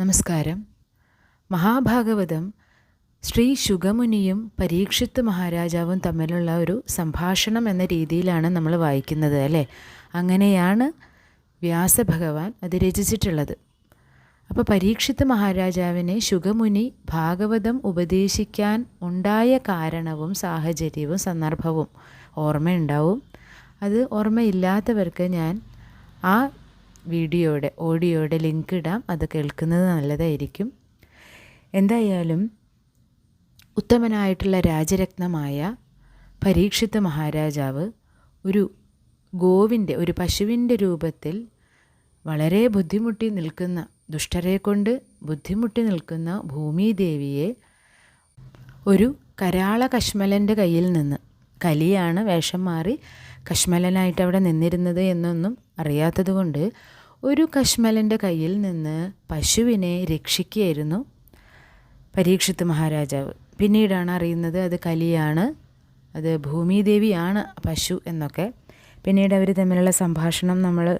നമസ്കാരം. മഹാഭാഗവതം ശ്രീ ശുഗമുനിയും പരീക്ഷിത്ത് മഹാരാജാവും തമ്മിലുള്ള ഒരു സംഭാഷണം എന്ന രീതിയിലാണ് നമ്മൾ വായിക്കുന്നത് അല്ലേ? അങ്ങനെയാണ് വ്യാസഭഗവാൻ അത് രചിച്ചിട്ടുള്ളത്. അപ്പോൾ പരീക്ഷിത്ത് മഹാരാജാവിനെ ശുഗമുനി ഭാഗവതം ഉപദേശിക്കാൻ ഉണ്ടായ കാരണവും സാഹചര്യവും സന്ദർഭവും ഓർമ്മയുണ്ടാവും. അത് ഓർമ്മയില്ലാത്തവർക്ക് ഞാൻ ആ വീഡിയോയുടെ ഓഡിയോയുടെ ലിങ്ക് ഇടാം. അത് കേൾക്കുന്നത് നല്ലതായിരിക്കും. എന്തായാലും ഉത്തമനായിട്ടുള്ള രാജരത്നമായ പരീക്ഷിത്ത മഹാരാജാവ് ഒരു ഗോവിന്റെ ഒരു പശുവിന്റെ രൂപത്തിൽ വളരെ ബുദ്ധിമുട്ടി നിൽക്കുന്ന ദുഷ്ടരെ കൊണ്ട് ബുദ്ധിമുട്ടി നിൽക്കുന്ന ഭൂമിദേവിയെ ഒരു കരാള കശ്മലന്റെ കയ്യിൽ നിന്ന് കലിയാണ് വേഷം മാറി കശ്മലനായിട്ട് അവിടെ നിന്നിരുന്നത് എന്നൊന്നും അറിയാത്തതുകൊണ്ട് ഒരു കശ്മലന്റെ കയ്യിൽ നിന്ന് പശുവിനെ രക്ഷിക്കുകയായിരുന്നു പരീക്ഷിത്ത് മഹാരാജാവ്. പിന്നീടാണ് അറിയുന്നത് അത് കലിയാണ്. അത് ഭൂമിദേവിയാണ് പശു എന്നൊക്കെ. പിന്നീട് അവർ തമ്മിലുള്ള സംഭാഷണം നമ്മൾ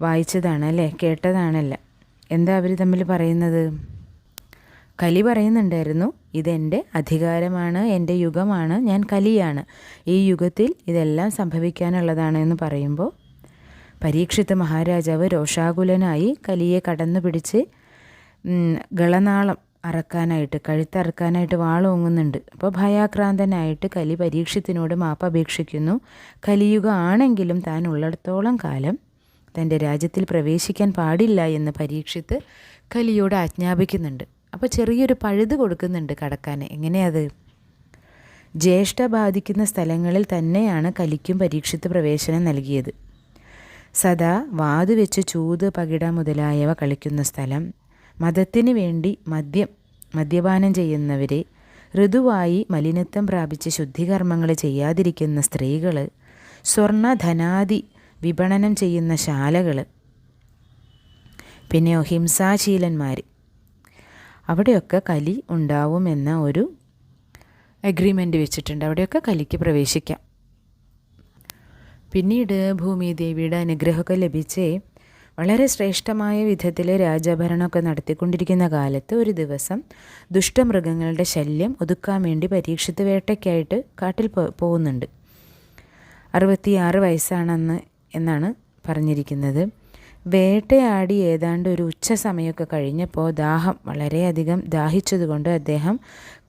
വായിച്ചതാണ് അല്ലേ? കേട്ടതാണല്ല. എന്താ അവർ തമ്മിൽ പറയുന്നത്? കലി പറയുന്നുണ്ടായിരുന്നു ഇതെന്റെ അധികാരമാണ് എന്റെ യുഗമാണ് ഞാൻ കലിയാണ്. ഈ യുഗത്തിൽ ഇതെല്ലാം സംഭവിക്കാനുള്ളതാണ് എന്ന് പറയുമ്പോൾ പരീക്ഷിത്ത മഹാരാജാവ് രോഷാകുലനായി കലിയെ കടന്നു പിടിച്ച് ഗളനാളം അറക്കാനായിട്ട് കഴുത്തറക്കാനായിട്ട് വാളോങ്ങുന്നുണ്ട്. അപ്പോൾ ഭയാക്രാന്തനായിട്ട് കലി പരീക്ഷത്തിനോട് മാപ്പ് അപേക്ഷിക്കുന്നു. കലിയുഗ ആണെങ്കിലും താൻ ഉള്ളിടത്തോളം കാലം തന്റെ രാജ്യത്തിൽ പ്രവേശിക്കാൻ പാടില്ല എന്ന് പരീക്ഷിത്ത് കലിയോട് ആജ്ഞാപിക്കുന്നുണ്ട്. അപ്പോൾ ചെറിയൊരു പഴുത് കൊടുക്കുന്നുണ്ട് കടക്കാൻ. എങ്ങനെയത് ജ്യേഷ്ഠ ബാധിക്കുന്ന സ്ഥലങ്ങളിൽ തന്നെയാണ് കലിക്കും പരീക്ഷിത്ത് പ്രവേശനം നൽകിയത്. സദാ വാതു വെച്ച് ചൂത് പകിട മുതലായവ കളിക്കുന്ന സ്ഥലം. മതത്തിന് വേണ്ടി മദ്യം മദ്യപാനം ചെയ്യുന്നവരെ ഋതുവായി മലിനത്വം പ്രാപിച്ച് ശുദ്ധികർമ്മങ്ങൾ ചെയ്യാതിരിക്കുന്ന സ്ത്രീകൾ സ്വർണ ധനാദി വിപണനം ചെയ്യുന്ന ശാലകൾ പിന്നെ ഹിംസാശീലന്മാർ അവിടെയൊക്കെ കലി ഉണ്ടാവുമെന്ന ഒരു അഗ്രിമെന്റ് വെച്ചിട്ടുണ്ട്. അവിടെയൊക്കെ കലിക്ക് പ്രവേശിക്കാം. പിന്നീട് ഭൂമിദേവിയുടെ അനുഗ്രഹമൊക്കെ ലഭിച്ച് വളരെ ശ്രേഷ്ഠമായ വിധത്തിൽ രാജഭരണമൊക്കെ നടത്തിക്കൊണ്ടിരിക്കുന്ന കാലത്ത് ഒരു ദിവസം ദുഷ്ടമൃഗങ്ങളുടെ ശല്യം ഒതുക്കാൻ വേണ്ടി പരീക്ഷിത്ത് വേട്ടയ്ക്കായിട്ട് കാട്ടിൽ പോകുന്നുണ്ട്. അറുപത്തിയാറ് വയസ്സാണെന്ന് എന്നാണ് പറഞ്ഞിരിക്കുന്നത്. വേട്ടയാടി ഏതാണ്ട് ഒരു ഉച്ച സമയമൊക്കെ കഴിഞ്ഞപ്പോൾ ദാഹം വളരെയധികം ദാഹിച്ചതുകൊണ്ട് അദ്ദേഹം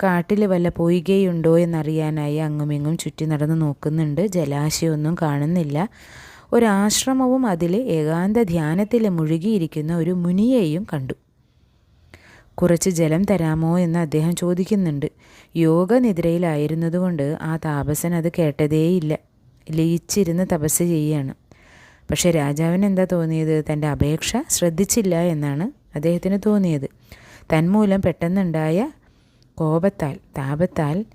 കാട്ടിൽ വല്ല പൊയ്കയുണ്ടോ എന്നറിയാനായി അങ്ങുമിങ്ങും ചുറ്റി നടന്ന് നോക്കുന്നുണ്ട്. ജലാശയമൊന്നും കാണുന്നില്ല. ഒരാശ്രമവും അതിൽ ഏകാന്ത ധ്യാനത്തിൽ മുഴുകിയിരിക്കുന്ന ഒരു മുനിയെയും കണ്ടു. കുറച്ച് ജലം തരാമോ എന്ന് അദ്ദേഹം ചോദിക്കുന്നുണ്ട്. യോഗനിദ്രയിലായിരുന്നതുകൊണ്ട് ആ താപസൻ അത് കേട്ടതേയില്ല. ലയിച്ചിരുന്ന് തപസ് ചെയ്യുകയാണ് പക്ഷേ രാജാവിന് എന്താ തോന്നിയത്? തന്റെ അപേക്ഷ ശ്രദ്ധിച്ചില്ല എന്നാണ് അദ്ദേഹത്തിന് തോന്നിയത്. തന്മൂലം പെട്ടെന്നുണ്ടായ കോപത്താൽ താപത്താൽ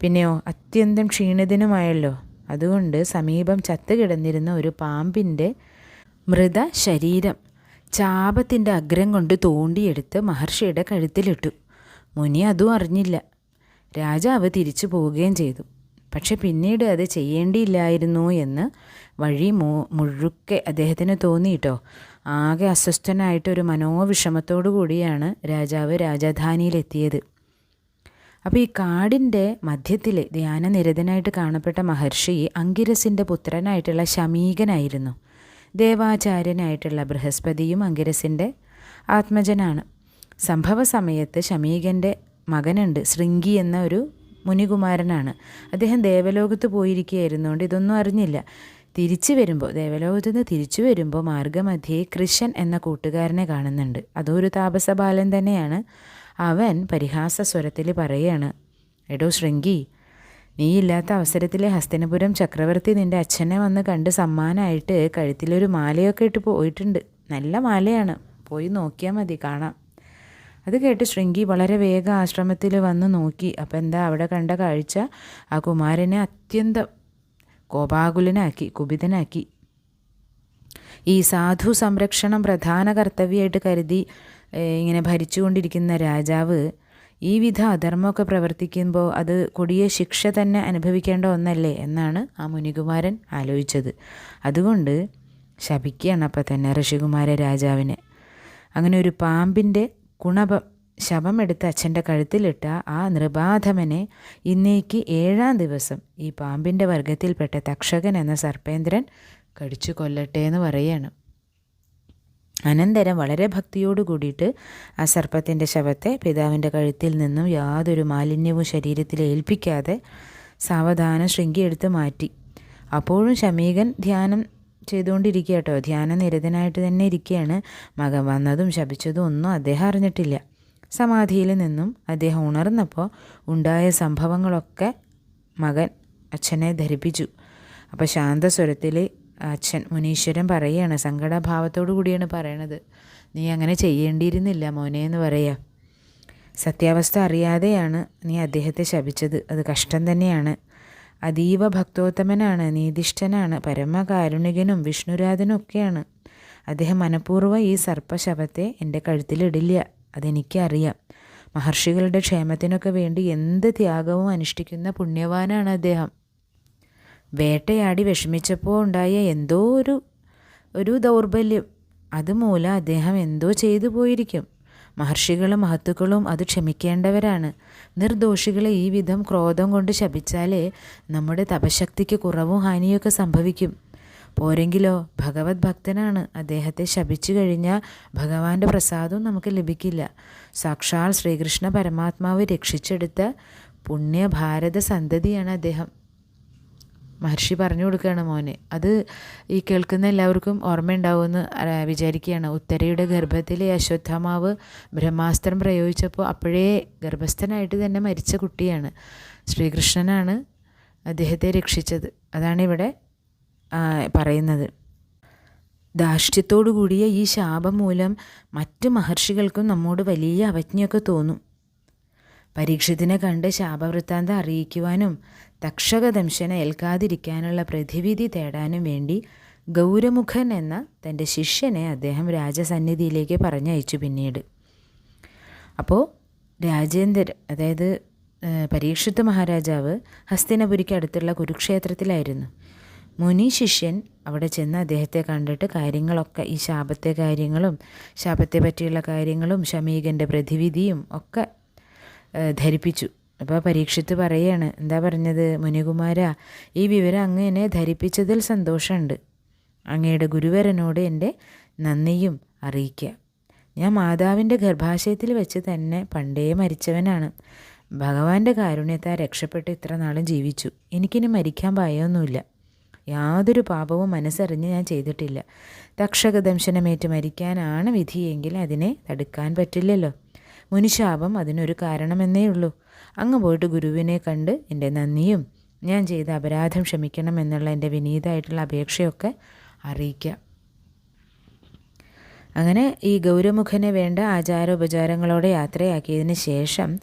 പിന്നെയോ അത്യന്തം ക്ഷീണിതനുമായല്ലോ. അതുകൊണ്ട് സമീപം ചത്തുകിടന്നിരുന്ന ഒരു പാമ്പിന്റെ മൃത ശരീരം ചാപത്തിന്റെ അഗ്രം കൊണ്ട് തോണ്ടിയെടുത്ത് മഹർഷിയുടെ കഴുത്തിലിട്ടു. മുനി അതും അറിഞ്ഞില്ല. രാജാവ് തിരിച്ചു പോവുകയും ചെയ്തു. പക്ഷെ പിന്നീട് അത് ചെയ്യേണ്ടിയില്ലായിരുന്നു എന്ന് വഴി മു മുഴുക്കെ അദ്ദേഹത്തിന് തോന്നിയിട്ടോ ആകെ അസ്വസ്ഥനായിട്ട് ഒരു മനോവിഷമത്തോടു കൂടിയാണ് രാജാവ് രാജധാനിയിലെത്തിയത്. അപ്പോൾ ഈ കാടിന്റെ മധ്യത്തിൽ ധ്യാനനിരതനായിട്ട് കാണപ്പെട്ട മഹർഷി അങ്കിരസിന്റെ പുത്രനായിട്ടുള്ള ശമീകനായിരുന്നു. ദേവാചാര്യനായിട്ടുള്ള ബൃഹസ്പതിയും അങ്കിരസിന്റെ ആത്മജനാണ്. സംഭവ സമയത്ത് ശമീകന്റെ മകനുണ്ട് ശൃംഗി എന്ന ഒരു മുനികുമാരനാണ്. അദ്ദേഹം ദേവലോകത്ത് പോയിരിക്കുകയായിരുന്നുകൊണ്ട് ഇതൊന്നും അറിഞ്ഞില്ല. തിരിച്ചു വരുമ്പോൾ ദേവലോകത്തു നിന്ന് തിരിച്ചു വരുമ്പോൾ മാർഗമധ്യേ കൃഷ്ണൻ എന്ന കൂട്ടുകാരനെ കാണുന്നുണ്ട്. അതൊരു താപസബാലൻ തന്നെയാണ്. അവൻ പരിഹാസ സ്വരത്തിൽ പറയുകയാണ് എടോ ശൃംഗി നീ ഇല്ലാത്ത അവസരത്തിലെ ഹസ്തനപുരം ചക്രവർത്തി നിന്റെ അച്ഛനെ വന്ന് കണ്ട് സമ്മാനമായിട്ട് കഴുത്തിലൊരു മാലയൊക്കെ ഇട്ട് പോയിട്ടുണ്ട്. നല്ല മാലയാണ്. പോയി നോക്കിയാൽ മതി കാണാം. അത് കേട്ട് ശൃംഗി വളരെ വേഗം ആശ്രമത്തിൽ വന്ന് നോക്കി. അപ്പം എന്താ അവിടെ കണ്ട കാഴ്ച? ആ കുമാരനെ അത്യന്തം കോപാകുലനാക്കി കുപിതനാക്കി. ഈ സാധു സംരക്ഷണം പ്രധാന കർത്തവ്യമായിട്ട് കരുതി ഇങ്ങനെ ഭരിച്ചുകൊണ്ടിരിക്കുന്ന രാജാവ് ഈ വിധ അധർമ്മമൊക്കെ പ്രവർത്തിക്കുമ്പോൾ അത് കൊടിയ ശിക്ഷ തന്നെ അനുഭവിക്കേണ്ട ഒന്നല്ലേ എന്നാണ് ആ മുനികുമാരൻ ആലോചിച്ചത്. അതുകൊണ്ട് ശപിക്കുകയാണ് അപ്പം തന്നെ ഋഷികുമാര രാജാവിനെ. അങ്ങനെ ഒരു പാമ്പിന്റെ കുണപം ശവമെടുത്ത് അച്ഛന്റെ കഴുത്തിലിട്ട ആ നൃപാധമനെ ഇന്നേക്ക് ഏഴാം ദിവസം ഈ പാമ്പിന്റെ വർഗത്തിൽപ്പെട്ട തക്ഷകൻ എന്ന സർപ്പേന്ദ്രൻ കടിച്ചു കൊല്ലട്ടെ എന്ന് പറയുകയാണ് അനന്തരം വളരെ ഭക്തിയോട് കൂടിയിട്ട് ആ സർപ്പത്തിന്റെ ശവത്തെ പിതാവിന്റെ കഴുത്തിൽ നിന്നും യാതൊരു മാലിന്യവും ശരീരത്തിൽ ഏൽപ്പിക്കാതെ സാവധാനം ശൃംഗിയെടുത്ത് മാറ്റി. അപ്പോഴും ശമീകൻ ധ്യാനം ചെയ്തുകൊണ്ടിരിക്കുക കേട്ടോ ധ്യാന നിരതനായിട്ട് തന്നെ ഇരിക്കുകയാണ്. മകൻ വന്നതും ശപിച്ചതും ഒന്നും അദ്ദേഹം അറിഞ്ഞിട്ടില്ല. സമാധിയിൽ നിന്നും അദ്ദേഹം ഉണർന്നപ്പോൾ ഉണ്ടായ സംഭവങ്ങളൊക്കെ മകൻ അച്ഛനെ ധരിപ്പിച്ചു. അപ്പോൾ ശാന്തസ്വരത്തിൽ അച്ഛൻ മുനീശ്വരൻ പറയുകയാണ് സങ്കടഭാവത്തോടു കൂടിയാണ് പറയണത്. നീ അങ്ങനെ ചെയ്യേണ്ടിയിരുന്നില്ല മോനെ എന്ന് പറയുക സത്യാവസ്ഥ അറിയാതെയാണ് നീ അദ്ദേഹത്തെ ശപിച്ചത്. അത് കഷ്ടം തന്നെയാണ്. അതീവ ഭക്തോത്തമനാണ് നീതിഷ്ഠനാണ് പരമകാരുണികനും വിഷ്ണുരാധനും ഒക്കെയാണ്. അദ്ദേഹം മനഃപൂർവം ഈ സർപ്പശവത്തെ എന്റെ കഴുത്തിലിടില്ല അതെനിക്കറിയാം. മഹർഷികളുടെ ക്ഷേമത്തിനൊക്കെ വേണ്ടി എന്ത് ത്യാഗവും അനുഷ്ഠിക്കുന്ന പുണ്യവാനാണ് അദ്ദേഹം. വേട്ടയാടി വിഷമിച്ചപ്പോൾ ഉണ്ടായ എന്തോ ഒരു ഒരു ദൗർബല്യം. അതുമൂലം അദ്ദേഹം എന്തോ ചെയ്തു പോയിരിക്കും. മഹർഷികളും മഹത്തുക്കളും അത് ക്ഷമിക്കേണ്ടവരാണ്. നിർദോഷികളെ ഈ വിധം ക്രോധം കൊണ്ട് ശപിച്ചാലേ നമ്മുടെ തപശക്തിക്ക് കുറവും ഹാനിയൊക്കെ സംഭവിക്കും. പോരെങ്കിലോ ഭഗവത് ഭക്തനാണ് അദ്ദേഹത്തെ ശപിച്ചു കഴിഞ്ഞാൽ ഭഗവാന്റെ പ്രസാദവും നമുക്ക് ലഭിക്കില്ല. സാക്ഷാൽ ശ്രീകൃഷ്ണ പരമാത്മാവ് രക്ഷിച്ചെടുത്ത പുണ്യഭാരത സന്തതിയാണ് അദ്ദേഹം. മഹർഷി പറഞ്ഞു കൊടുക്കുകയാണ് മോനെ. അത് ഈ കേൾക്കുന്ന എല്ലാവർക്കും ഓർമ്മയുണ്ടാവുമെന്ന് വിചാരിക്കുകയാണ്. ഉത്തരയുടെ ഗർഭത്തിലെ അശ്വത്ഥമാവ് ബ്രഹ്മാസ്ത്രം പ്രയോഗിച്ചപ്പോൾ അപ്പോഴേ ഗർഭസ്ഥനായിട്ട് തന്നെ മരിച്ച കുട്ടിയാണ്. ശ്രീകൃഷ്ണനാണ് അദ്ദേഹത്തെ രക്ഷിച്ചത്. അതാണ് ഇവിടെ പറയുന്നത്. ദാർഷ്ട്യത്തോടു കൂടിയ ഈ ശാപം മൂലം മറ്റ് മഹർഷികൾക്കും നമ്മോട് വലിയ അവജ്ഞയൊക്കെ തോന്നും. പരീക്ഷത്തിനെ കണ്ട് ശാപവൃത്താന്തം അറിയിക്കുവാനും തക്ഷകദംശന ഏൽക്കാതിരിക്കാനുള്ള പ്രതിവിധി തേടാനും വേണ്ടി ഗൗരമുഖൻ എന്ന തന്റെ ശിഷ്യനെ അദ്ദേഹം രാജസന്നിധിയിലേക്ക് പറഞ്ഞയച്ചു പിന്നീട്. അപ്പോൾ രാജേന്ദ്രൻ അതായത് പരീക്ഷിത് മഹാരാജാവ് ഹസ്തിനപുരിക്ക് അടുത്തുള്ള കുരുക്ഷേത്രത്തിലായിരുന്നു. മുനി ശിഷ്യൻ അവിടെ ചെന്ന് അദ്ദേഹത്തെ കണ്ടിട്ട് കാര്യങ്ങളൊക്കെ ഈ ശാപത്തെ കാര്യങ്ങളും ശാപത്തെ പറ്റിയുള്ള കാര്യങ്ങളും ശമീകന്റെ പ്രതിവിധിയും ഒക്കെ ധരിപ്പിച്ചു. അപ്പോൾ പരീക്ഷിത്ത് പറയാണ് എന്താ പറഞ്ഞത്? മുനികുമാര ഈ വിവരം അങ്ങ് എന്നെ ധരിപ്പിച്ചതിൽ സന്തോഷമുണ്ട്. അങ്ങയുടെ ഗുരുവരനോട് എന്റെ നന്ദിയും അറിയിക്കുക ഞാൻ മാതാവിന്റെ ഗർഭാശയത്തിൽ വെച്ച് തന്നെ പണ്ടേ മരിച്ചവനാണ്. ഭഗവാന്റെ കാരുണ്യത്താൽ രക്ഷപ്പെട്ട് ഇത്ര നാളും ജീവിച്ചു. എനിക്കിനി മരിക്കാൻ ഭയമൊന്നുമില്ല യാതൊരു പാപവും മനസ്സറിഞ്ഞ് ഞാൻ ചെയ്തിട്ടില്ല. തക്ഷകദംശനമേറ്റ് മരിക്കാനാണ് വിധിയെങ്കിൽ അതിനെ തടുക്കാൻ പറ്റില്ലല്ലോ. മുനിശാപം അതിനൊരു കാരണമെന്നേ ഉള്ളൂ. അങ്ങ് പോയിട്ട് ഗുരുവിനെ കണ്ട് എന്റെ നന്ദിയും ഞാൻ ചെയ്ത അപരാധം ക്ഷമിക്കണം എന്നുള്ള എന്റെ വിനീതമായിട്ടുള്ള അപേക്ഷയൊക്കെ അറിയിക്കാം. അങ്ങനെ ഈ ഗൗരമുഖനെ വേണ്ട ആചാരോപചാരങ്ങളോടെ യാത്രയാക്കിയതിന് ശേഷം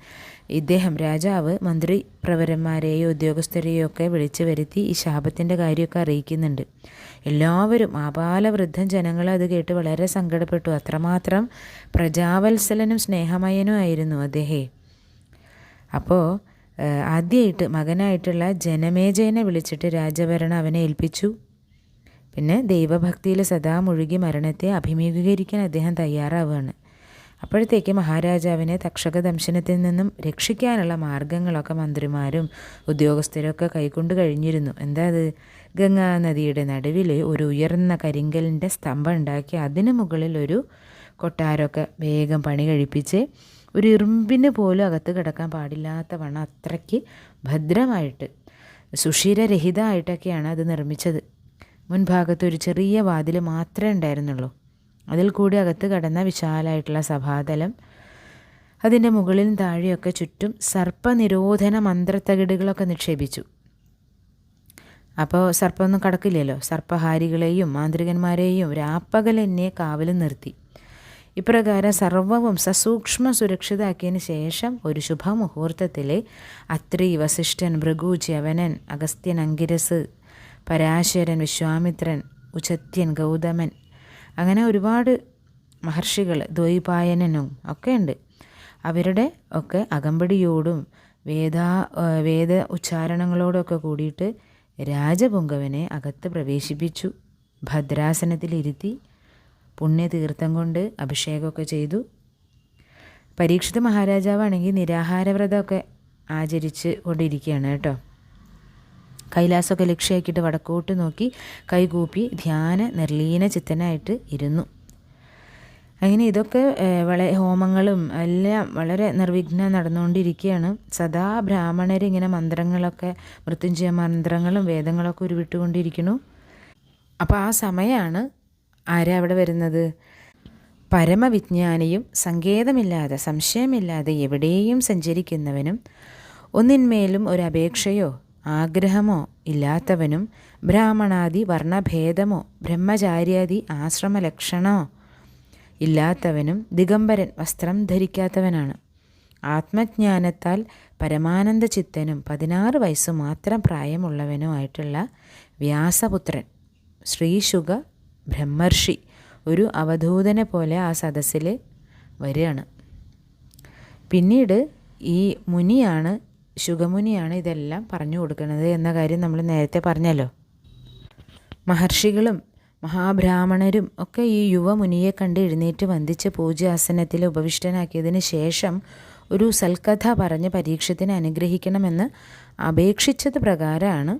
ഇദ്ദേഹം രാജാവ് മന്ത്രി പ്രവരന്മാരെയോ ഉദ്യോഗസ്ഥരെയോ ഒക്കെ വിളിച്ചു വരുത്തി ഈ ശാപത്തിന്റെ കാര്യമൊക്കെ അറിയിക്കുന്നുണ്ട്. എല്ലാവരും ആപാലവൃദ്ധം ജനങ്ങൾ അത് കേട്ട് വളരെ സങ്കടപ്പെട്ടു. അത്രമാത്രം പ്രജാവത്സലനും സ്നേഹമയനും ആയിരുന്നു അദ്ദേഹേ. അപ്പോൾ ആദ്യമായിട്ട് മകനായിട്ടുള്ള ജനമേജയനെ വിളിച്ചിട്ട് രാജഭരണം അവനെ ഏൽപ്പിച്ചു. പിന്നെ ദൈവഭക്തിയിൽ സദാ മുഴുകി മരണത്തെ അഭിമുഖീകരിക്കാൻ അദ്ദേഹം തയ്യാറാവുകയാണ്. അപ്പോഴത്തേക്ക് മഹാരാജാവിനെ തക്ഷക ദംശനത്തിൽ നിന്നും രക്ഷിക്കാനുള്ള മാർഗങ്ങളൊക്കെ മന്ത്രിമാരും ഉദ്യോഗസ്ഥരൊക്കെ കൈക്കൊണ്ട് കഴിഞ്ഞിരുന്നു. എന്താ അത്? ഗംഗാ നദിയുടെ നടുവിൽ ഒരു ഉയർന്ന കരിങ്കലിന്റെ സ്തംഭം ഉണ്ടാക്കി അതിന് മുകളിൽ ഒരു കൊട്ടാരമൊക്കെ വേഗം പണി കഴിപ്പിച്ച് ഒരു ഇറുമ്പിന് പോലും അകത്ത് കിടക്കാൻ പാടില്ലാത്ത വണ്ണം അത്രയ്ക്ക് ഭദ്രമായിട്ട് സുഷിരരഹിതമായിട്ടൊക്കെയാണ് അത് നിർമ്മിച്ചത്. മുൻഭാഗത്ത് ഒരു ചെറിയ വാതിൽ മാത്രമേ ഉണ്ടായിരുന്നുള്ളൂ. അതിൽ കൂടി അകത്ത് കടന്ന വിശാലമായിട്ടുള്ള സഭാതലം. അതിന്റെ മുകളിലും താഴെയൊക്കെ ചുറ്റും സർപ്പനിരോധന മന്ത്രത്തകിടുകളൊക്കെ നിക്ഷേപിച്ചു. അപ്പോൾ സർപ്പമൊന്നും കടക്കില്ലല്ലോ. സർപ്പഹാരികളെയും മാന്ത്രികന്മാരെയും രാപ്പകൽ എന്നെ കാവലും നിർത്തി. ഇപ്രകാരം സർവവും സസൂക്ഷ്മ സുരക്ഷിതാക്കിയതിന് ശേഷം ഒരു ശുഭമുഹൂർത്തത്തിലെ അത്രി വസിഷ്ഠൻ ഭൃഗു ച്യവനൻ അഗസ്ത്യൻ അങ്കിരസ് പരാശരൻ വിശ്വാമിത്രൻ ഉചത്യൻ ഗൗതമൻ അങ്ങനെ ഒരുപാട് മഹർഷികൾ ദ്വൈപായനനും ഒക്കെ ഉണ്ട് അവരുടെ ഒക്കെ അകമ്പടിയോടും വേദ വേദ ഉച്ചാരണങ്ങളോടൊക്കെ കൂടിയിട്ട് രാജപുങ്കവനെ അകത്ത് പ്രവേശിപ്പിച്ചു. ഭദ്രാസനത്തിലിരുത്തി പുണ്യതീർത്ഥം കൊണ്ട് അഭിഷേകമൊക്കെ ചെയ്തു. പരീക്ഷിത മഹാരാജാവാണെങ്കിൽ നിരാഹാരവ്രതമൊക്കെ ആചരിച്ച് കൊണ്ടിരിക്കുകയാണ് കേട്ടോ. കൈലാസമൊക്കെ ലക്ഷ്യമാക്കിയിട്ട് വടക്കോട്ട് നോക്കി കൈകൂപ്പി ധ്യാന നിർലീന ചിത്തനായിട്ട് ഇരുന്നു. അങ്ങനെ ഇതൊക്കെ വളരെ ഹോമങ്ങളും എല്ലാം വളരെ നിർവിഘ്നം നടന്നുകൊണ്ടിരിക്കുകയാണ്. സദാ ബ്രാഹ്മണരിങ്ങനെ മന്ത്രങ്ങളൊക്കെ മൃത്യുഞ്ജയ മന്ത്രങ്ങളും വേദങ്ങളൊക്കെ ഉരുവിട്ടുകൊണ്ടിരിക്കുന്നു. അപ്പോൾ ആ സമയമാണ് ആരാ അവിടെ വരുന്നത്? പരമവിജ്ഞാനിയും സങ്കേതമില്ലാതെ സംശയമില്ലാതെ എവിടെയും സഞ്ചരിക്കുന്നവനും ഒന്നിന്മേലും ഒരു അപേക്ഷയോ ആഗ്രഹമോ ഇല്ലാത്തവനും ബ്രാഹ്മണാദി വർണഭേദമോ ബ്രഹ്മചാര്യാദി ആശ്രമലക്ഷണോ ഇല്ലാത്തവനും ദിഗംബരൻ വസ്ത്രം ധരിക്കാത്തവനാണ്. ആത്മജ്ഞാനത്താൽ പരമാനന്ദ ചിത്തനും പതിനാറ് വയസ്സ് മാത്രം പ്രായമുള്ളവനുമായിട്ടുള്ള വ്യാസപുത്രൻ ശ്രീശുഗ ബ്രഹ്മർഷി ഒരു അവധൂതനെ പോലെ ആ സദസ്സിൽ വരികയാണ്. പിന്നീട് ഈ മുനിയാണ് ശുഗമുനിയാണ് ഇതെല്ലാം പറഞ്ഞു കൊടുക്കുന്നത് എന്ന കാര്യം നമ്മൾ നേരത്തെ പറഞ്ഞല്ലോ. മഹർഷികളും മഹാബ്രാഹ്മണരും ഒക്കെ ഈ യുവമുനിയെ കണ്ട് എഴുന്നേറ്റ് വന്ദിച്ച് പൂജാസനത്തിൽ ഉപവിഷ്ടനാക്കിയതിന് ശേഷം ഒരു സൽക്കഥ പറഞ്ഞ് പരീക്ഷത്തിന് അനുഗ്രഹിക്കണമെന്ന് അപേക്ഷിച്ചത് പ്രകാരമാണ്.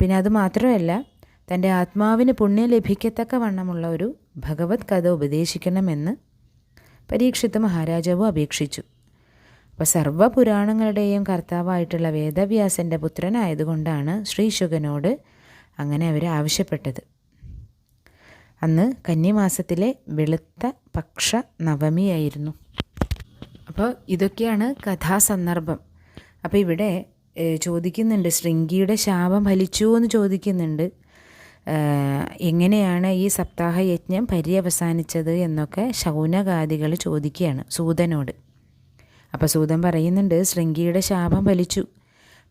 പിന്നെ അത് മാത്രമല്ല തന്റെ ആത്മാവിന് പുണ്യം ലഭിക്കത്തക്ക വണ്ണമുള്ള ഒരു ഭഗവത് കഥ ഉപദേശിക്കണമെന്ന് പരീക്ഷിത്ത് മഹാരാജാവ് അപേക്ഷിച്ചു. അപ്പോൾ സർവപുരാണങ്ങളുടെയും കർത്താവായിട്ടുള്ള വേദവ്യാസന്റെ പുത്രനായതുകൊണ്ടാണ് ശ്രീശുഖനോട് അങ്ങനെ അവർ ആവശ്യപ്പെട്ടത്. അന്ന് കന്നിമാസത്തിലെ വെളുത്ത പക്ഷ നവമിയായിരുന്നു അപ്പോൾ ഇതൊക്കെയാണ് കഥാസന്ദർഭം. അപ്പോൾ ഇവിടെ ചോദിക്കുന്നുണ്ട് ശൃംഗിയുടെ ശാപം ഫലിച്ചു എന്ന് ചോദിക്കുന്നുണ്ട്. എങ്ങനെയാണ് ഈ സപ്താഹ യജ്ഞം പര്യവസാനിച്ചത് എന്നൊക്കെ ശൗനകാദികൾ ചോദിക്കുകയാണ് സൂതനോട്. അപ്പോൾ സൂതൻ പറയുന്നുണ്ട് ശൃംഗിയുടെ ശാപം ഫലിച്ചു.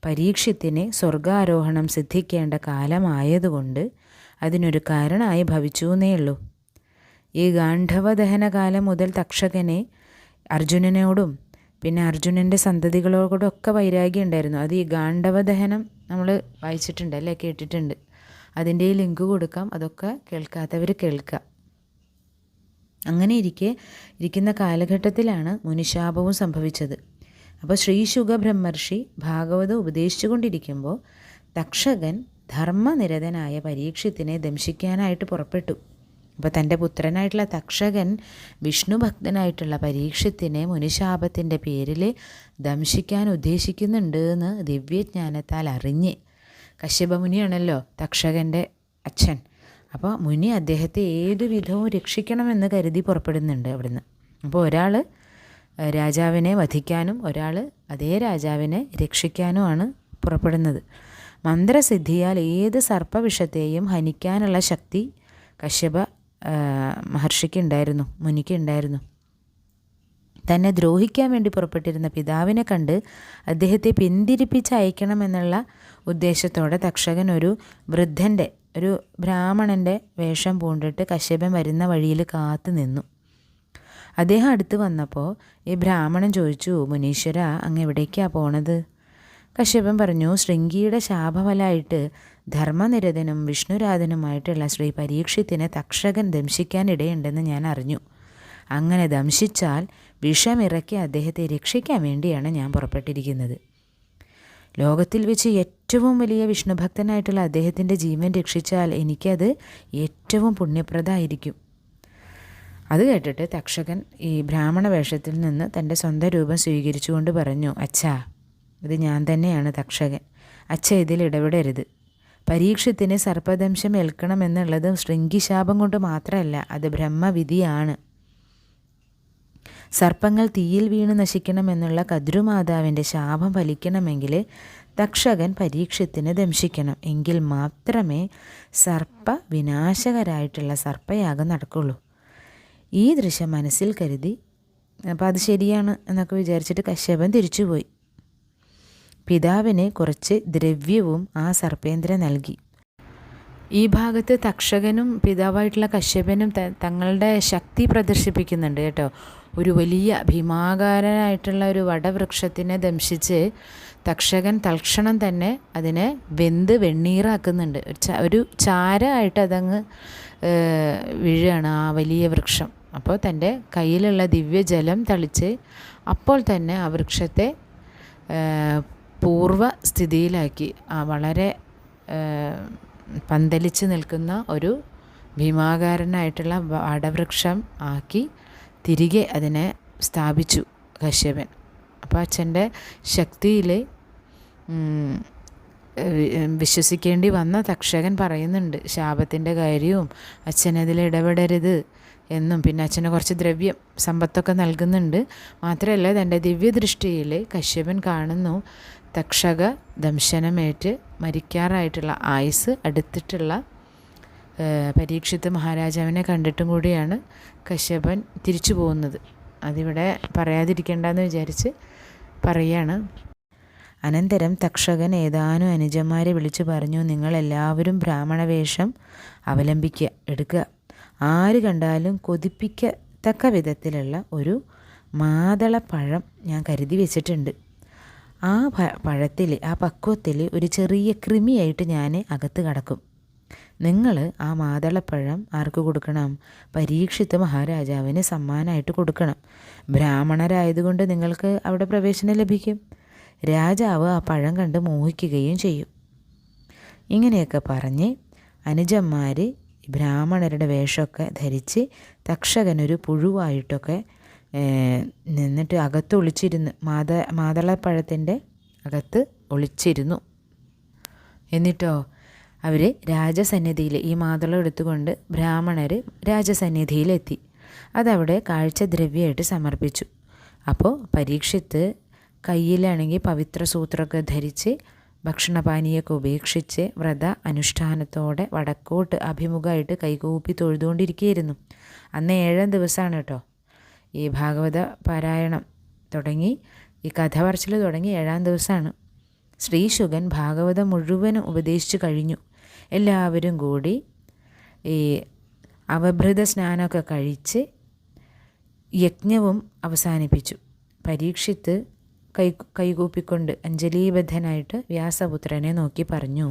പരീക്ഷത്തിന് സ്വർഗാരോഹണം സിദ്ധിക്കേണ്ട കാലമായതുകൊണ്ട് അതിനൊരു കാരണമായി ഭവിച്ചു എന്നേയുള്ളൂ ഈ ഗാന്ധവദഹന കാലം മുതൽ തക്ഷകനെ അർജുനനോടും പിന്നെ അർജുനന്റെ സന്തതികളോടൊക്കെ വൈരാഗ്യം ഉണ്ടായിരുന്നു. അത് ഈ ഗാന്ധവദഹനം നമ്മൾ വായിച്ചിട്ടുണ്ട് അല്ലേ കേട്ടിട്ടുണ്ട്. അതിന്റെ ലിങ്ക് കൊടുക്കാം അതൊക്കെ കേൾക്കാത്തവർ കേൾക്കുക. അങ്ങനെ ഇരിക്കെ ഇരിക്കുന്ന കാലഘട്ടത്തിലാണ് മുനിശാപവും സംഭവിച്ചത്. അപ്പോൾ ശ്രീശുഖ ബ്രഹ്മർഷി ഭാഗവതം ഉപദേശിച്ചുകൊണ്ടിരിക്കുമ്പോൾ തക്ഷകൻ ധർമ്മനിരതനായ പരീക്ഷത്തിനെ ദംശിക്കാനായിട്ട് പുറപ്പെട്ടു. അപ്പോൾ തന്റെ പുത്രനായിട്ടുള്ള തക്ഷകൻ വിഷ്ണുഭക്തനായിട്ടുള്ള പരീക്ഷത്തിനെ മുനിശാപത്തിന്റെ പേരിൽ ദംശിക്കാൻ ഉദ്ദേശിക്കുന്നുണ്ട് എന്ന് ദിവ്യജ്ഞാനത്താൽ അറിഞ്ഞ്. കശ്യപമുനിയാണല്ലോ തക്ഷകന്റെ അച്ഛൻ. അപ്പോൾ മുനി അദ്ദേഹത്തെ ഏതു വിധവും രക്ഷിക്കണമെന്ന് കരുതി പുറപ്പെടുന്നുണ്ട് അവിടുന്ന്. അപ്പോൾ ഒരാൾ രാജാവിനെ വധിക്കാനും ഒരാൾ അതേ രാജാവിനെ രക്ഷിക്കാനുമാണ് പുറപ്പെടുന്നത്. മന്ത്രസിദ്ധിയാൽ ഏത് സർപ്പവിഷത്തെയും ഹനിക്കാനുള്ള ശക്തി കശ്യപ മഹർഷിക്ക് ഉണ്ടായിരുന്നു മുനിക്ക് ഉണ്ടായിരുന്നു തന്നെ ദ്രോഹിക്കാൻ വേണ്ടി പുറപ്പെട്ടിരുന്ന പിതാവിനെ കണ്ട് അദ്ദേഹത്തെ പിന്തിരിപ്പിച്ച് അയക്കണമെന്നുള്ള ഉദ്ദേശത്തോടെ തക്ഷകൻ ഒരു വൃദ്ധന്റെ ഒരു ബ്രാഹ്മണന്റെ വേഷം പൂണ്ടിട്ട് കശ്യപൻ വരുന്ന വഴിയിൽ കാത്തു നിന്നു. അദ്ദേഹം അടുത്ത് വന്നപ്പോൾ ഈ ബ്രാഹ്മണൻ ചോദിച്ചു മുനീശ്വര അങ്ങ് എവിടേക്കാണ് പോണത്? കശ്യപൻ പറഞ്ഞു ശൃംഗിയുടെ ശാപഫലമായിട്ട് ധർമ്മനിരതനും വിഷ്ണുരാധനുമായിട്ടുള്ള ശ്രീ പരീക്ഷത്തിനെ തക്ഷകൻ ദംശിക്കാനിടയുണ്ടെന്ന് ഞാൻ അറിഞ്ഞു. അങ്ങനെ ദംശിച്ചാൽ വിഷമിറക്കി അദ്ദേഹത്തെ രക്ഷിക്കാൻ വേണ്ടിയാണ് ഞാൻ പുറപ്പെട്ടിരിക്കുന്നത്. ലോകത്തിൽ വെച്ച് ഏറ്റവും വലിയ വിഷ്ണുഭക്തനായിട്ടുള്ള അദ്ദേഹത്തിന്റെ ജീവൻ രക്ഷിച്ചാൽ എനിക്കത് ഏറ്റവും പുണ്യപ്രദമായിരിക്കും. അത് കേട്ടിട്ട് തക്ഷകൻ ഈ ബ്രാഹ്മണ വേഷത്തിൽ നിന്ന് തന്റെ സ്വന്തം രൂപം സ്വീകരിച്ചുകൊണ്ട് പറഞ്ഞു അച്ഛാ ഇത് ഞാൻ തന്നെയാണ് തക്ഷകൻ. അച്ഛ ഇതിൽ ഇടപെടരുത്. പരീക്ഷത്തിന് സർപ്പദംശം ഏൽക്കണമെന്നുള്ളത് ശൃംഗിശാപം കൊണ്ട് മാത്രമല്ല അത് ബ്രഹ്മവിധിയാണ്. സർപ്പങ്ങൾ തീയിൽ വീണ് നശിക്കണമെന്നുള്ള കദ്രുമാതാവിന്റെ ശാപം ഫലിക്കണമെങ്കിൽ തക്ഷകൻ പരീക്ഷത്തിന് ദംശിക്കണം. എങ്കിൽ മാത്രമേ സർപ്പ വിനാശകരായിട്ടുള്ള സർപ്പയാഗം നടക്കുള്ളൂ. ഈ ദൃശ്യം മനസ്സിൽ കരുതി. അപ്പോൾ അത് ശരിയാണ് എന്നൊക്കെ വിചാരിച്ചിട്ട് കശ്യപൻ തിരിച്ചുപോയി. പിതാവിന് കുറച്ച് ദ്രവ്യവും ആ സർപ്പേന്ദ്രൻ നൽകി. ഈ ഭാഗത്ത് തക്ഷകനും പിതാവായിട്ടുള്ള കശ്യപനും തങ്ങളുടെ ശക്തി പ്രദർശിപ്പിക്കുന്നുണ്ട് കേട്ടോ. ഒരു വലിയ ഭീമാകാരനായിട്ടുള്ള ഒരു വടവൃക്ഷത്തിനെ ദംശിച്ച് തക്ഷകൻ തൽക്ഷണം തന്നെ അതിനെ വെന്ത് വെണ്ണീറാക്കുന്നുണ്ട്. ഒരു ചാരമായിട്ട് അതങ്ങ് വീഴുകയാണ് ആ വലിയ വൃക്ഷം. അപ്പോൾ തന്റെ കയ്യിലുള്ള ദിവ്യജലം തളിച്ച് അപ്പോൾ തന്നെ ആ വൃക്ഷത്തെ പൂർവ സ്ഥിതിയിലാക്കി വളരെ പന്തലിച്ച് നിൽക്കുന്ന ഒരു ഭീമാകാരനായിട്ടുള്ള വടവൃക്ഷം ആക്കി തിരികെ അതിനെ സ്ഥാപിച്ചു കശ്യപൻ. അപ്പോൾ അച്ഛന്റെ ശക്തിയിൽ വിശ്വസിക്കേണ്ടി വന്ന തക്ഷകൻ പറയുന്നുണ്ട് ശാപത്തിന്റെ കാര്യവും അച്ഛനതിൽ ഇടപെടരുത്. എന്നും പിന്നെ അച്ഛന് കുറച്ച് ദ്രവ്യം സമ്പത്തൊക്കെ നൽകുന്നുണ്ട്. മാത്രമല്ല തന്റെ ദിവ്യദൃഷ്ടിയിൽ കശ്യപൻ കാണുന്നു. തക്ഷക ദംശനമേറ്റ് മരിക്കാറായിട്ടുള്ള ആയുസ് അടുത്തിട്ടുള്ള പരീക്ഷിത്ത് മഹാരാജാവിനെ കണ്ടിട്ടും കൂടിയാണ് കശ്യപൻ തിരിച്ചു പോകുന്നത്. അതിവിടെ പറയാതിരിക്കേണ്ടെന്ന് വിചാരിച്ച് പറയാണ്. അനന്തരം തക്ഷകൻ ഏതാനും അനുജന്മാരെ വിളിച്ചു പറഞ്ഞു നിങ്ങളെല്ലാവരും ബ്രാഹ്മണവേഷം അവലംബിക്കുക എടുക്കുക ആര് കണ്ടാലും കൊതിപ്പിക്കത്തക്ക വിധത്തിലുള്ള ഒരു മാതളപ്പഴം ഞാൻ കരുതി വെച്ചിട്ടുണ്ട്. ആ പഴത്തിൽ ആ പക്വത്തിൽ ഒരു ചെറിയ കൃമിയായിട്ട് ഞാൻ അകത്ത് കടക്കും. നിങ്ങൾ ആ മാതളപ്പഴം ആർക്ക് കൊടുക്കണം? പരീക്ഷിത്ത മഹാരാജാവിന് സമ്മാനമായിട്ട് കൊടുക്കണം. ബ്രാഹ്മണരായതുകൊണ്ട് നിങ്ങൾക്ക് അവിടെ പ്രവേശനം ലഭിക്കും. രാജാവ് ആ പഴം കണ്ട് മോഹിക്കുകയും ചെയ്യും. ഇങ്ങനെയൊക്കെ പറഞ്ഞ് അനുജന്മാർ ബ്രാഹ്മണരുടെ വേഷമൊക്കെ ധരിച്ച് തക്ഷകനൊരു പുഴുവായിട്ടൊക്കെ നിന്നിട്ട് അകത്ത് ഒളിച്ചിരുന്ന് മാത മാതളപ്പഴത്തിന്റെ അകത്ത് ഒളിച്ചിരുന്നു. എന്നിട്ടോ അവർ രാജസന്നിധിയിൽ ഈ മാതളം എടുത്തുകൊണ്ട് ബ്രാഹ്മണർ രാജസന്നിധിയിലെത്തി. അതവിടെ കാഴ്ചദ്രവ്യമായിട്ട് സമർപ്പിച്ചു. അപ്പോൾ പരീക്ഷത്ത് കയ്യിലാണെങ്കിൽ പവിത്ര സൂത്രമൊക്കെ ധരിച്ച് ഭക്ഷണപാനീയൊക്കെ ഉപേക്ഷിച്ച് വ്രത അനുഷ്ഠാനത്തോടെ വടക്കോട്ട് അഭിമുഖമായിട്ട് കൈകൂപ്പി തൊഴുതുകൊണ്ടിരിക്കുകയായിരുന്നു. അന്ന് ഏഴാം ദിവസമാണ് കേട്ടോ. ഈ ഭാഗവത പാരായണം തുടങ്ങി ഈ കഥ പറച്ചിൽ തുടങ്ങി ഏഴാം ദിവസമാണ്. ശ്രീശുഗൻ ഭാഗവതം മുഴുവനും ഉപദേശിച്ചു കഴിഞ്ഞു. എല്ലാവരും കൂടി ഈ അവഭൃത സ്നാനമൊക്കെ കഴിച്ച് യജ്ഞവും അവസാനിപ്പിച്ചു. പരീക്ഷിത്ത് കൈ കൈകൂപ്പിക്കൊണ്ട് അഞ്ജലീബദ്ധനായിട്ട് വ്യാസപുത്രനെ നോക്കി പറഞ്ഞു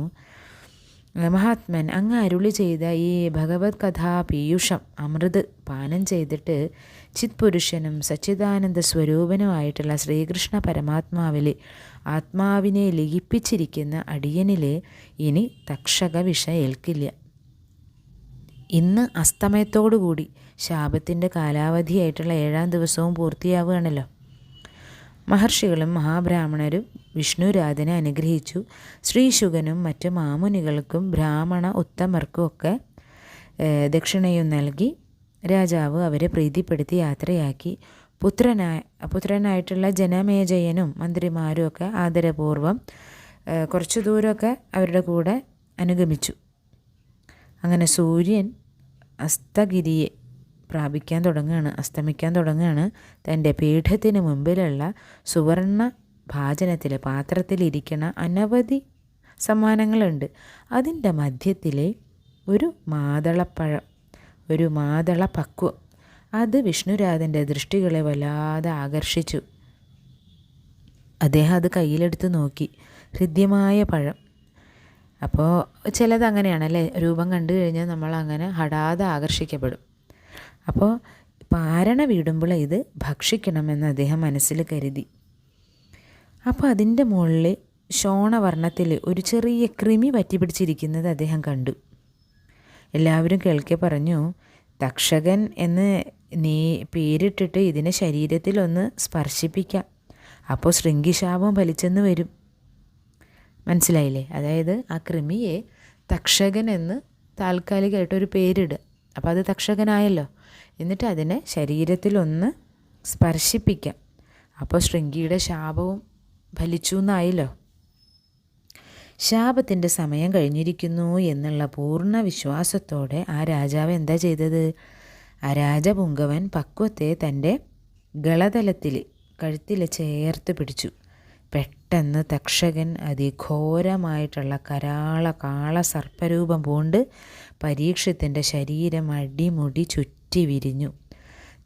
മഹാത്മൻ അങ്ങ് അരുളി ചെയ്ത ഈ ഭഗവത് കഥാ പീയുഷം അമൃത് പാനം ചെയ്തിട്ട് ചിത് പുരുഷനും സച്ചിദാനന്ദ സ്വരൂപനുമായിട്ടുള്ള ശ്രീകൃഷ്ണ പരമാത്മാവിലെ ആത്മാവിനെ ലയിപ്പിച്ചിരിക്കുന്ന അടിയനിലെ ഇനി തക്ഷക വിഷ ഏൽക്കില്ല ഇന്ന് അസ്തമയത്തോടുകൂടി ശാപത്തിന്റെ കാലാവധിയായിട്ടുള്ള ഏഴാം ദിവസവും പൂർത്തിയാവുകയാണല്ലോ. മഹർഷികളും മഹാബ്രാഹ്മണരും വിഷ്ണുരാധനെ അനുഗ്രഹിച്ചു. ശ്രീശുഗനും മറ്റ് മാമുനികൾക്കും ബ്രാഹ്മണ ഉത്തമർക്കും ഒക്കെ ദക്ഷിണയും നൽകി രാജാവ് അവരെ പ്രീതിപ്പെടുത്തി യാത്രയാക്കി. പുത്രനായ പുത്രനായിട്ടുള്ള ജനമേജയനും മന്ത്രിമാരും ഒക്കെ ആദരപൂർവം കുറച്ചു ദൂരമൊക്കെ അവരുടെ കൂടെ അനുഗമിച്ചു. അങ്ങനെ സൂര്യൻ അസ്തഗിരിയെ പ്രാപിക്കാൻ തുടങ്ങുകയാണ് അസ്തമിക്കാൻ തുടങ്ങുകയാണ്. തന്റെ പീഠത്തിന് മുമ്പിലുള്ള സുവർണ ഭാജനത്തിൽ പാത്രത്തിലിരിക്കണ അനവധി സമ്മാനങ്ങളുണ്ട്. അതിന്റെ മധ്യത്തിലെ ഒരു മാതളപ്പഴം ഒരു മാതള പക്വം അത് വിഷ്ണുരാജന്റെ ദൃഷ്ടികളെ വല്ലാതെ ആകർഷിച്ചു. അദ്ദേഹം അത് കയ്യിലെടുത്ത് നോക്കി. ഹൃദ്യമായ പഴം. അപ്പോൾ ചിലത് അങ്ങനെയാണല്ലേ രൂപം കണ്ടു കഴിഞ്ഞാൽ നമ്മൾ അങ്ങനെ ഹടാതെ ആകർഷിക്കപ്പെടും. അപ്പോൾ പാരണ വീടുമ്പോൾ ഇത് ഭക്ഷിക്കണമെന്ന് അദ്ദേഹം മനസ്സിൽ കരുതി. അപ്പോൾ അതിന്റെ മുകളിൽ ശോണവർണത്തിൽ ഒരു ചെറിയ കൃമി പറ്റി പിടിച്ചിരിക്കുന്നത് അദ്ദേഹം കണ്ടു. എല്ലാവരും കേൾക്കെ പറഞ്ഞു തക്ഷകൻ എന്ന് നീ പേരിട്ടിട്ട് ഇതിനെ ശരീരത്തിലൊന്ന് സ്പർശിപ്പിക്കാം. അപ്പോൾ ശൃംഗിശാപം വലിച്ചെന്ന് വരും. മനസ്സിലായില്ലേ? അതായത് ആ കൃമിയെ തക്ഷകൻ എന്ന് താൽക്കാലികമായിട്ടൊരു പേരിടുക. അപ്പോൾ അത് തക്ഷകനായല്ലോ. എന്നിട്ട് അതിനെ ശരീരത്തിലൊന്ന് സ്പർശിപ്പിക്കാം. അപ്പോൾ ശൃംഗിയുടെ ശാപവും ഫലിച്ചു എന്നായല്ലോ ശാപത്തിന്റെ സമയം കഴിഞ്ഞിരിക്കുന്നു എന്നുള്ള പൂർണ വിശ്വാസത്തോടെ ആ രാജാവ് എന്താ ചെയ്തത്? ആ രാജപുങ്കവൻ പക്വത്തെ തന്റെ ഗളതലത്തിൽ കഴുത്തിൽ ചേർത്ത് പിടിച്ചു. പെട്ടെന്ന് തക്ഷകൻ അതിഘോരമായിട്ടുള്ള കരാള കാള സർപ്പരൂപം പൂണ്ട് പരീക്ഷത്തിന്റെ ശരീരം അടിമുടി ചുറ്റി വിരിഞ്ഞു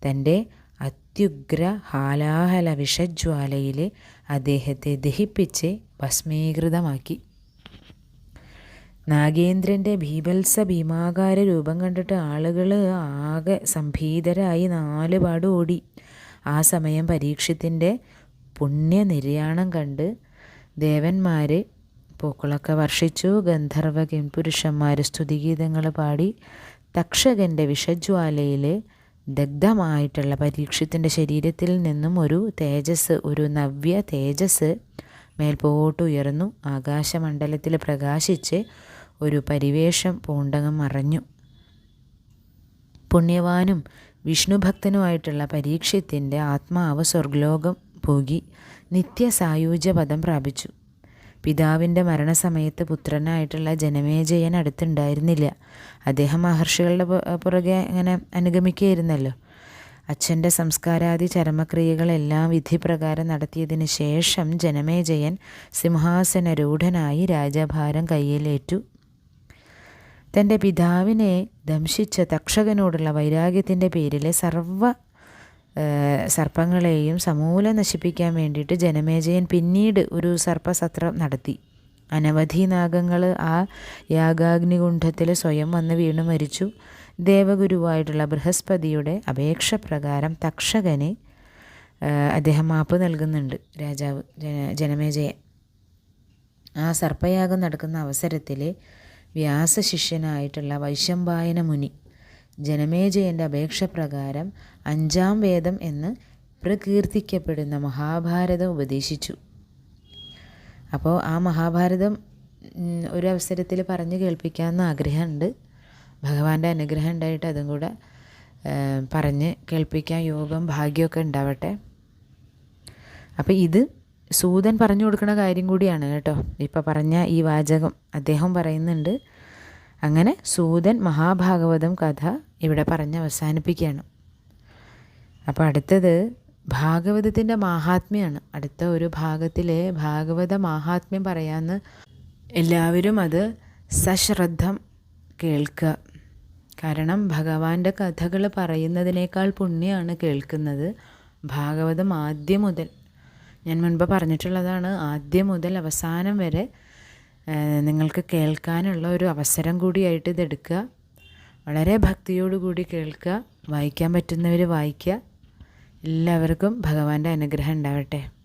തന്റെ അത്യുഗ്ര ഹാലാഹല വിഷജ്വാലയിൽ അദ്ദേഹത്തെ ദഹിപ്പിച്ച് ഭസ്മീകൃതമാക്കി. നാഗേന്ദ്രന്റെ ഭീഭത്സ ഭീമാകാര രൂപം കണ്ടിട്ട് ആളുകൾ ആകെ സംഭീതരായി നാല് പാട് ഓടി. ആ സമയം പരീക്ഷത്തിന്റെ പുണ്യ നിര്യാണം കണ്ട് ദേവന്മാർ പൂക്കളൊക്കെ വർഷിച്ചു. ഗന്ധർവ കിംപുരുഷന്മാർ സ്തുതിഗീതങ്ങൾ പാടി തക്ഷകന്റെ വിഷജ്വാലയിൽ ദഗ്ധമായിട്ടുള്ള പരീക്ഷത്തിന്റെ ശരീരത്തിൽ നിന്നും ഒരു തേജസ് ഒരു നവ്യ തേജസ് മേൽപോട്ട് ഉയർന്നു. ആകാശമണ്ഡലത്തിൽ പ്രകാശിച്ച് ഒരു പരിവേഷം പൂണ്ടകം മറഞ്ഞു. പുണ്യവാനും വിഷ്ണുഭക്തനുമായിട്ടുള്ള പരീക്ഷത്തിന്റെ ആത്മാവ് സ്വർഗ്ലോകം പോകി നിത്യസായുജ്യപദം പ്രാപിച്ചു. പിതാവിന്റെ മരണസമയത്ത് പുത്രനായിട്ടുള്ള ജനമേജയൻ അടുത്തുണ്ടായിരുന്നില്ല. അദ്ദേഹം മഹർഷികളുടെ പുറകെ അങ്ങനെ അനുഗമിക്കുകയായിരുന്നല്ലോ. അച്ഛന്റെ സംസ്കാരാദി ചരമക്രിയകളെല്ലാം വിധിപ്രകാരം നടത്തിയതിന് ശേഷം ജനമേജയൻ സിംഹാസനരൂഢനായി രാജഭാരം കയ്യിലേറ്റു. തന്റെ പിതാവിനെ ദംശിച്ച തക്ഷകനോടുള്ള വൈരാഗ്യത്തിന്റെ പേരിലെ സർവ സർപ്പങ്ങളെയും സമൂലം നശിപ്പിക്കാൻ വേണ്ടിയിട്ട് ജനമേജയൻ പിന്നീട് ഒരു സർപ്പസത്രം നടത്തി. അനവധി നാഗങ്ങൾ ആ യാഗാഗ്നികുണ്ഠത്തിൽ സ്വയം വന്ന് വീണ് മരിച്ചു. ദേവഗുരുവായിട്ടുള്ള ബൃഹസ്പതിയുടെ അപേക്ഷ പ്രകാരം തക്ഷകനെ അദ്ദേഹം മാപ്പ് നൽകുന്നുണ്ട് രാജാവ് ജന ജനമേജയൻ. ആ സർപ്പയാഗം നടക്കുന്ന അവസരത്തിൽ വ്യാസശിഷ്യനായിട്ടുള്ള വൈശമ്പായന മുനി ജനമേജയന്റെ അപേക്ഷ പ്രകാരം അഞ്ചാം വേദം എന്ന് പ്രകീർത്തിക്കപ്പെടുന്ന മഹാഭാരതം ഉപദേശിച്ചു. അപ്പോൾ ആ മഹാഭാരതം ഒരു അവസരത്തിൽ പറഞ്ഞു കേൾപ്പിക്കാമെന്ന് ആഗ്രഹമുണ്ട്. ഭഗവാന്റെ അനുഗ്രഹം ഉണ്ടായിട്ട് അതും കൂടെ പറഞ്ഞ് കേൾപ്പിക്കാൻ യോഗം ഭാഗ്യമൊക്കെ ഉണ്ടാവട്ടെ. അപ്പോൾ ഇത് സൂതൻ പറഞ്ഞു കൊടുക്കുന്ന കാര്യം കൂടിയാണ് കേട്ടോ. ഇപ്പം പറഞ്ഞ ഈ വാചകം അദ്ദേഹം പറയുന്നുണ്ട്. അങ്ങനെ സൂതൻ മഹാഭാഗവതം കഥ ഇവിടെ പറഞ്ഞ് അവസാനിപ്പിക്കുകയാണ്. അപ്പോൾ അടുത്തത് ഭാഗവതത്തിന്റെ മാഹാത്മ്യമാണ് അടുത്ത ഒരു ഭാഗത്തിലെ ഭാഗവത മാഹാത്മ്യം പറയാമെന്ന് എല്ലാവരും അത് സശ്രദ്ധം കേൾക്കുക. കാരണം ഭഗവാന്റെ കഥകൾ പറയുന്നതിനേക്കാൾ പുണ്യമാണ് കേൾക്കുന്നത് ഭാഗവതം ആദ്യം മുതൽ. ഞാൻ മുൻപ് പറഞ്ഞിട്ടുള്ളതാണ് ആദ്യം മുതൽ അവസാനം വരെ നിങ്ങൾക്ക് കേൾക്കാനുള്ള ഒരു അവസരം കൂടിയായിട്ട് ഇതെടുക്കുക വളരെ ഭക്തിയോടുകൂടി കേൾക്കുക വായിക്കാൻ പറ്റുന്നവർ വായിക്കുക. എല്ലാവർക്കും ഭഗവാന്റെ അനുഗ്രഹം ഉണ്ടാവട്ടെ.